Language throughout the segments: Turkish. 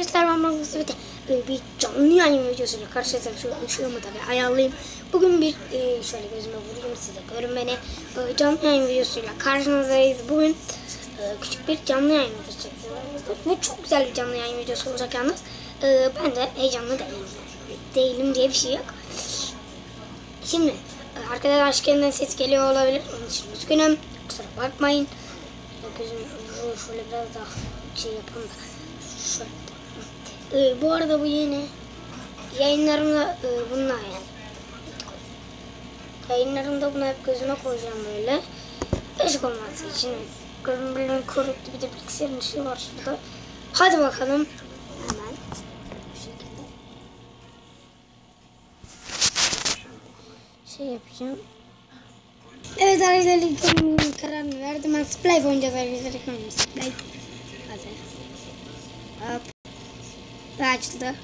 Arkadaşlar ben Mahmut Sıvıtı. Ee, bir canlı yayın videosuyla karşınızdayım. Şöyle ışığımı tabii ayarlayayım. Bugün bir e, şöyle gözüme vurayım size görün beni. Ee, canlı yayın videosuyla karşınızdayız. Bugün e, küçük bir canlı yayın videosu çekiyorum. Bu çok güzel bir canlı yayın videosu olacak yalnız. Ee, ben de heyecanlı değilim. Değilim diye bir şey yok. Şimdi e, arkada başka ses geliyor olabilir. Onun için üzgünüm. Kusura bakmayın. Gözüm şöyle biraz daha şey yapalım da. Şöyle. Ee, bu arada bu yeni yayınlarımda e, bunlar yani. Yayınlarımda bunu hep gözüme koyacağım böyle. Beşik olması için. Görünümlüğün korktu bir de bilgisayarın ışığı var şurada. Hadi bakalım. Hemen. Şey yapacağım. Evet arkadaşlar ilk kararını verdim. Ben Splay oynayacağız arkadaşlar. Splay. Hadi. Hop. Ve açıldı.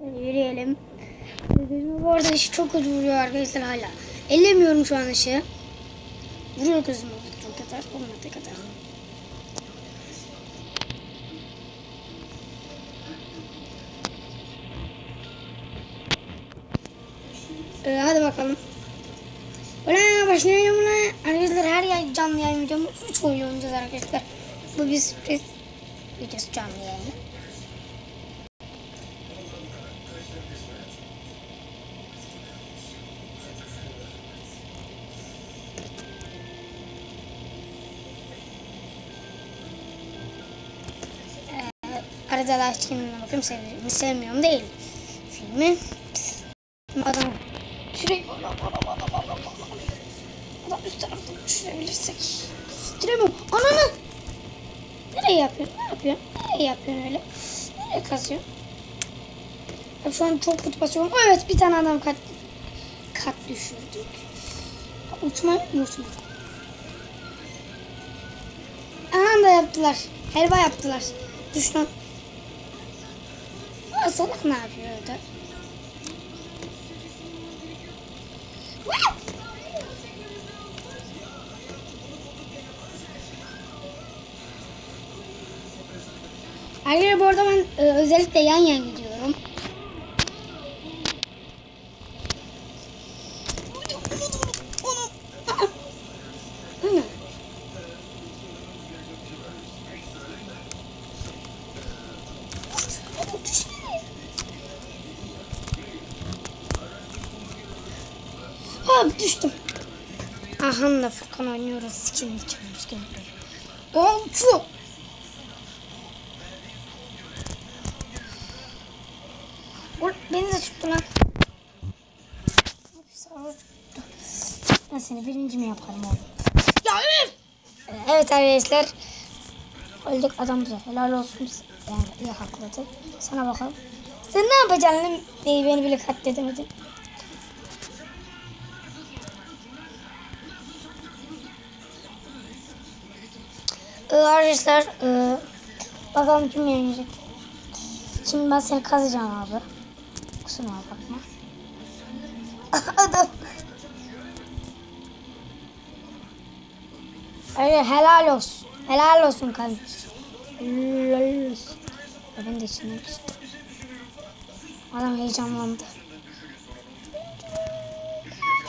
Yürüyelim. Gözüme bu arada ışık çok kötü vuruyor arkadaşlar hala. Ellemiyorum şu an ışığı. Vuruyor gözüme çok kadar. Olmadı kadar. Ee, hadi bakalım. Ulan başlayalım ulan. Arkadaşlar her yay canlı yayın videomuz 3 oyun oynayacağız arkadaşlar. Bu bir sürpriz videosu canlı yayını. Ee, arada da filmine bakıyorum seviyorum. Sevmiyorum değil. Filmi. Adam. Şurayı adam üst taraftan düşürebilirsek. Düşüremiyorum. Ananı. Nereye yapıyorsun? Ne yapıyorsun? Nereye yapıyorsun öyle? Nereye kazıyorsun? Şu an çok kötü basıyorum. Evet bir tane adam kat kat düşürdük. Uçma uçma. Aha da yaptılar. Helva yaptılar. Düş lan. Aa, salak ne yapıyor? Arkadaşlar bu arada ben e, özellikle yan yan gidiyorum. Hop düştüm. Aha da Furkan oynuyoruz. Skin içiyoruz. Gel seni birinci mi yaparım oğlum? Ya üf! Evet arkadaşlar. Öldük adam bize helal olsun. Yani iyi hakladı. Sana bakalım. Sen ne yapacaksın? Beni, beni bile katledemedin. Ee, arkadaşlar e, bakalım kim yenecek. Şimdi ben seni kazacağım abi. Kusura bakma. Adam. Öyle helal olsun. Helal olsun kardeş. Helal olsun. Ya ben de içine düştüm. Adam heyecanlandı.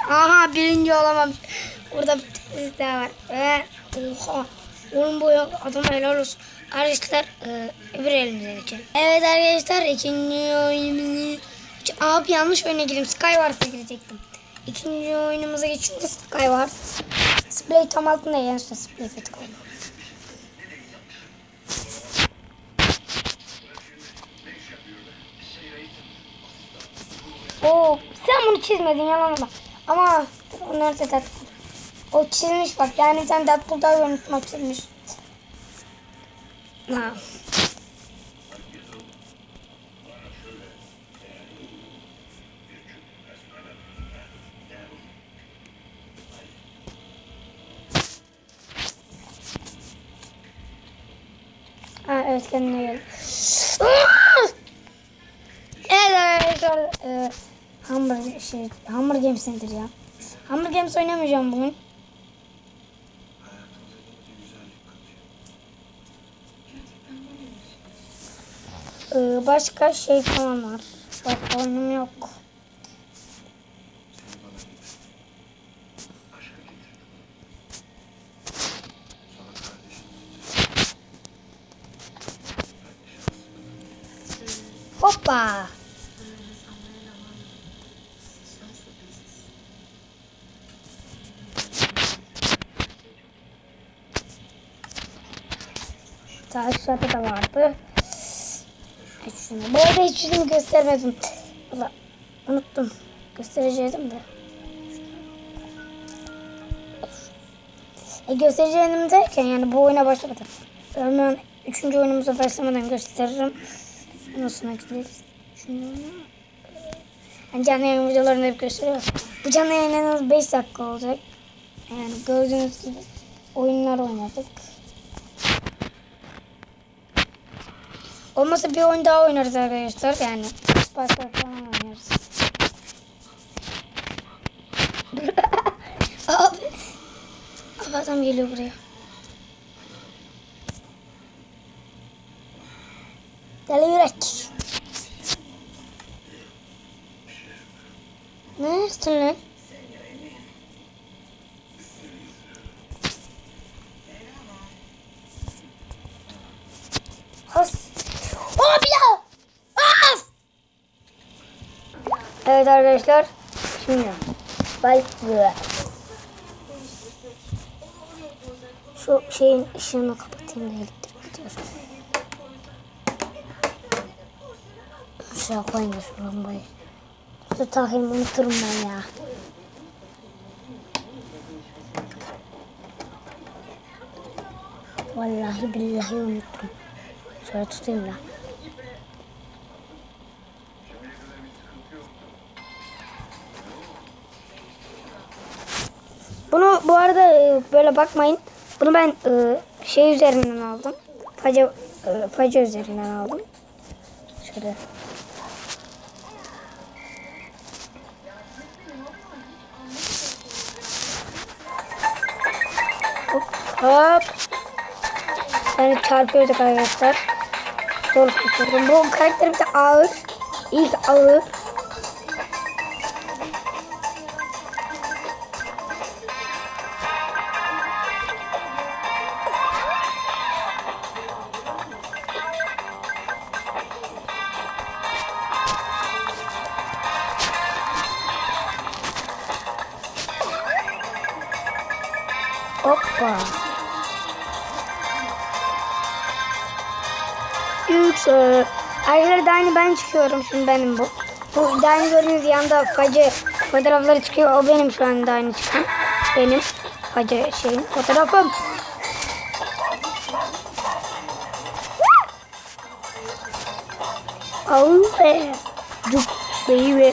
Aha birinci olamam. Burada bir tane daha var. Ve oha. Oğlum bu adam helal olsun. Arkadaşlar e, öbür elimize geçelim. Evet arkadaşlar ikinci oyunumuzu Abi yanlış oyuna girdim. Skywars'a girecektim. İkinci oyunumuza geçiyoruz. Skywars. Splay tam altında yani işte Splay fetik oldu. Oo, sen bunu çizmedin yalan Ama nerede Deadpool? O çizmiş bak yani sen Deadpool'da unutmak çizmiş. Ha. Ha evet arkadaşlar e, Hamburger şey Hamburger Games Center ya. Hamburger Games oynamayacağım bugün. Ee, başka şey falan var. Başka oyunum yok. Hoppa. Daha aşağıda da vardı. Şunu. Bu arada hiç yüzümü göstermedim. Valla unuttum. Gösterecektim de. E göstereceğim derken yani bu oyuna başlamadım. Hemen üçüncü oyunumuza başlamadan gösteririm. Nasıl gideriz? Şunu... Yani canlı yayın videolarını hep gösteriyor. Bu canlı yayın en az 5 dakika olacak. Yani gördüğünüz gibi oyunlar oynadık. Olmasa bir oyun daha oynarız arkadaşlar. Yani Sparkler falan oynarız. Abi adam geliyor buraya. Ne istiyorsun lan? Has. Of! Evet arkadaşlar. Şimdi bye. Şu şeyin ışığını kapatayım da elektrik gidiyor. Şuraya koyayım da şu lambayı. Şu takayım unuturum ben ya. Vallahi billahi unuttum. Şöyle tutayım da. Bunu bu arada e, böyle bakmayın. Bunu ben e, şey üzerinden aldım. Faca, e, faca üzerinden aldım. Şöyle. Hop. Yani çarpıyorduk arkadaşlar. Zor tutuyorum. Bu karakterim de ağır. İlk ağır. Hoppa. Arkadaşlar da aynı ben çıkıyorum şimdi benim bu. Bu da aynı gördüğünüz yanda facı fotoğrafları çıkıyor. O benim şu anda aynı çıkan. Benim facı şeyin fotoğrafım. Oh yeah. Cuk baby.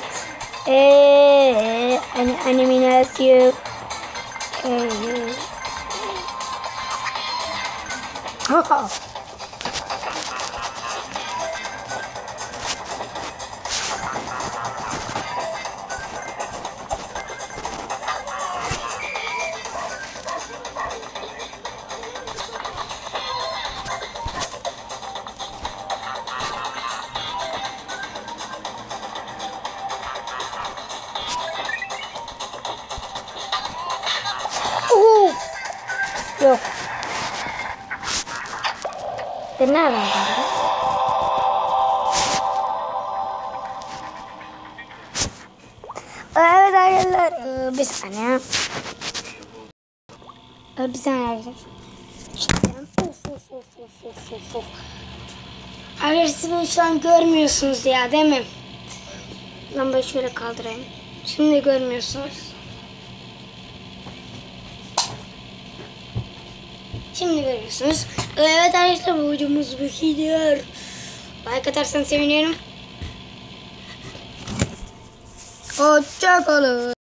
Eh, an animation. Eh. Ha. Oo. Yok. Ben nereden geldim? Evet arkadaşlar ee, bir saniye. Bir saniye arkadaşlar. Beni şu an görmüyorsunuz ya değil mi? Lambayı şöyle kaldırayım. Şimdi görmüyorsunuz. Şimdi görüyorsunuz. Evet arkadaşlar bu bu gidiyor. Like atarsanız sevinirim. Hoşçakalın.